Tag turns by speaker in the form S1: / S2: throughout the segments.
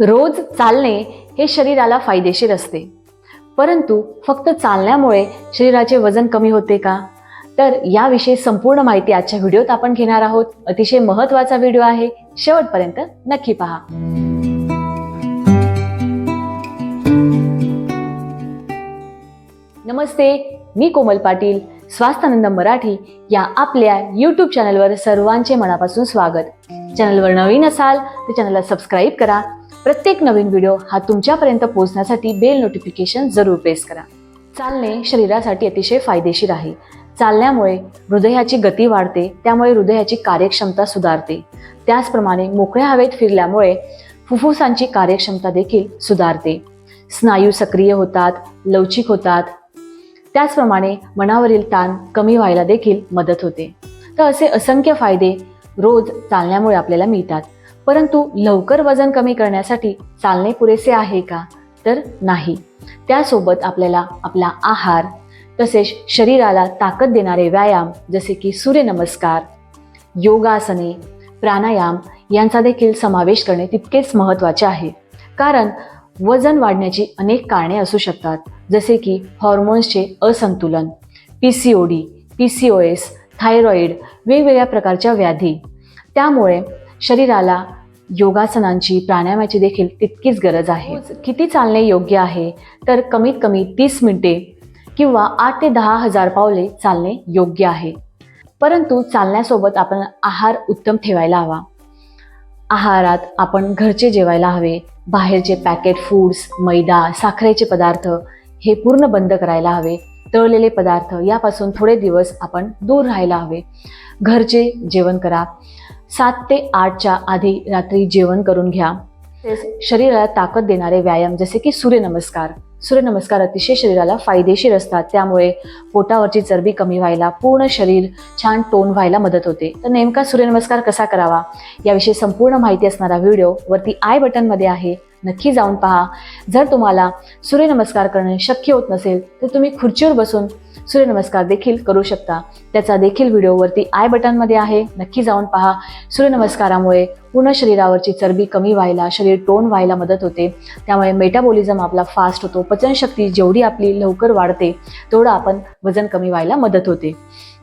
S1: रोज चालणे हे शरीराला फायदेशीर असते. परंतु फक्त चालण्यामुळे शरीराचे वजन कमी होते का? तर याविषयी संपूर्ण माहिती आजच्या व्हिडिओत आपण घेणार आहोत. अतिशय महत्त्वाचा व्हिडिओ आहे. शेवटपर्यंत नक्की पहा. नमस्ते मी कोमल पाटील स्वास्थानंद मराठी या आपल्या यूट्यूब चॅनलवर सर्वांचे मनापासून स्वागत. चॅनलवर नवीन असाल तर चॅनलला सबस्क्राईब करा. प्रत्येक नवीन व्हिडिओ हा तुमच्यापर्यंत पोहोचण्यासाठी बेल नोटिफिकेशन जरूर प्रेस करा. चालणे शरीरासाठी अतिशय फायदेशीर आहे. चालण्यामुळे हृदयाची गती वाढते त्यामुळे हृदयाची कार्यक्षमता सुधारते. त्याचप्रमाणे मोकळ्या हवेत फिरल्यामुळे फुफ्फुसांची कार्यक्षमता देखील सुधारते. स्नायू सक्रिय होतात लवचिक होतात. त्याचप्रमाणे मनावरील ताण कमी व्हायला देखील मदत होते. तर असे असंख्य फायदे रोज चालण्यामुळे आपल्याला मिळतात. परंतु लवकर वजन कमी करण्यासाठी चालणे पुरेसे आहे का? तर नाही. त्यासोबत आपल्याला आपला आहार तसेच शरीराला ताकद देणारे व्यायाम जसे की सूर्यनमस्कार योगासने प्राणायाम यांचा देखील समावेश करणे तितकेच महत्त्वाचे आहे. कारण वजन वाढण्याची अनेक कारणे असू शकतात जसे की हॉर्मोन्सचे असंतुलन P C O D P C O S thyroid वेगवेगळ्या प्रकारच्या व्याधी. त्यामुळे शरीराला योगासनांची प्राणायामाची देखील तितकीच गरज आहे. किती चालणे योग्य आहे? तर कमीत कमी तीस मिनिटे किंवा आठ ते दहा हजार पावले चालणे योग्य आहे. परंतु चालण्यासोबत आपण आहार उत्तम ठेवायला हवा. आहारात आपण घरचे जेवायला हवे बाहेरचे पॅकेट फूड्स मैदा साखरेचे पदार्थ हे पूर्ण बंद करायला हवे. तळलेले पदार्थ यापासून थोडे दिवस आपण दूर राहायला हवे. घरचे जेवण करा. सात ते आठच्या आधी रात्री जेवण करून घ्या. शरीराला ताकद देणारे व्यायाम जसे की सूर्यनमस्कार. सूर्यनमस्कार अतिशय शरीराला फायदेशीर असतात. त्यामुळे पोटावरची चरबी कमी व्हायला पूर्ण शरीर छान टोन व्हायला मदत होते. तर नेमका सूर्यनमस्कार कसा करावा? याविषयी संपूर्ण माहिती असणारा व्हिडिओ वरती आय बटनमध्ये आहे. नक्की जाऊन पहा. जर तुम्हाला सूर्यनमस्कार करणे शक्य होत नसेल तर तुम्ही खुर्चीवर बसून सूर्यनमस्कार देखील करू शकता. त्याचा देखील व्हिडिओवरती आय बटनमध्ये आहे. नक्की जाऊन पहा. सूर्यनमस्कारामुळे पूर्ण शरीरावरची चरबी कमी व्हायला शरीर टोन व्हायला मदत होते. त्यामुळे मेटाबॉलिझम आपला फास्ट होतो. पचनशक्ती जेवढी आपली लवकर वाढते तेवढं आपण वजन कमी व्हायला मदत होते.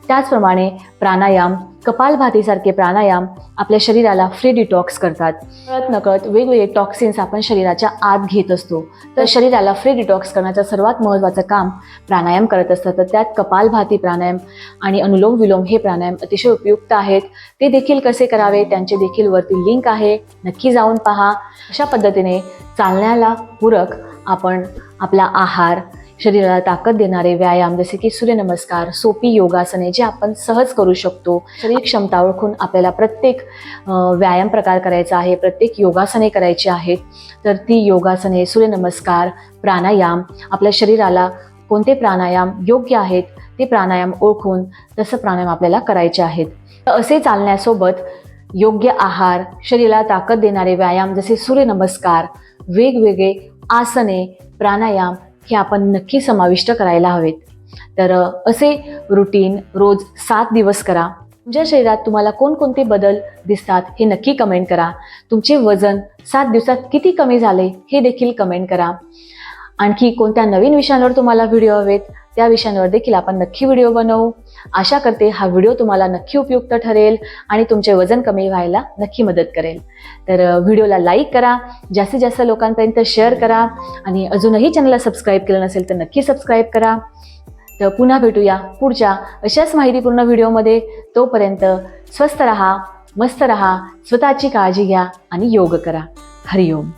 S1: त्याचप्रमाणे प्राणायाम कपालभातीसारखे प्राणायाम आपल्या शरीराला फ्री डिटॉक्स करतात. कळत नकळत वेगवेगळे टॉक्सिन्स आपण शरीराच्या आत घेत असतो. तर शरीराला फ्री डिटॉक्स करण्याचं सर्वात महत्त्वाचं काम प्राणायाम करत असतं. तर त्यात कपालभाती प्राणायाम आणि अनुलोम विलोम हे प्राणायाम अतिशय उपयुक्त आहेत. ते देखील कसे करावे? त्यांचे देखील वरती लिंक आहे. नक्की जाऊन पहा. अशा पद्धतीने चालण्याला पूरक आपण आपला आहार शरीराला ताकद देणारे व्यायाम जसे की सूर्यनमस्कार सोपी योगासने जे आपण सहज करू शकतो. शरीर क्षमता ओळखून आपल्याला प्रत्येक व्यायाम प्रकार करायचा आहे प्रत्येक योगासने करायची आहेत. तर ती योगासने सूर्यनमस्कार प्राणायाम आपल्या शरीराला कोणते प्राणायाम योग्य आहेत ते प्राणायाम ओळखून तसं प्राणायाम आपल्याला करायचे आहेत. तर असे चालण्यासोबत योग्य आहार शरीराला ताकद देणारे व्यायाम जसे सूर्यनमस्कार वेगवेगळे आसने प्राणायाम हे आपण नक्की समाविष्ट करायला हवेत. तर असे रुटीन रोज सात दिवस करा. तुमच्या शरीरात तुम्हाला कोणकोणते बदल दिसतात हे नक्की कमेंट करा. तुमचे वजन सात दिवसात किती कमी झाले हे देखील कमेंट करा. आणखी कोणत्या नवीन विषयांवर तुम्हाला व्हिडिओ हवेत त्या विषयांवर देखील आपण नक्की व्हिडिओ बनवू. आशा करते हा व्हिडिओ तुम्हाला नक्की उपयुक्त ठरेल आणि तुमचे वजन कमी व्हायला नक्की मदत करेल. तर व्हिडिओला लाईक करा जास्तीत जास्त लोकांपर्यंत शेअर करा आणि अजूनही चॅनलला सबस्क्राईब केलं नसेल तर नक्की सबस्क्राईब करा. तर पुन्हा भेटूया पुढच्या अशाच माहितीपूर्ण व्हिडिओमध्ये. तोपर्यंत स्वस्त रहा मस्त रहा स्वतःची काळजी घ्या आणि योग करा. हरिओम.